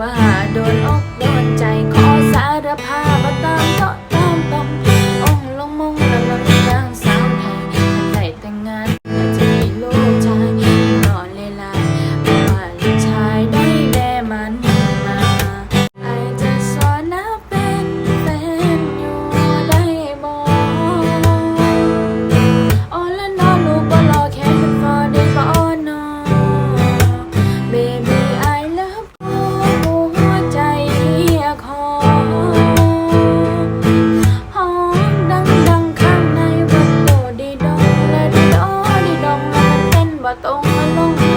ว่าโดนอกโดนใจขอสารภาพ ba tong ano?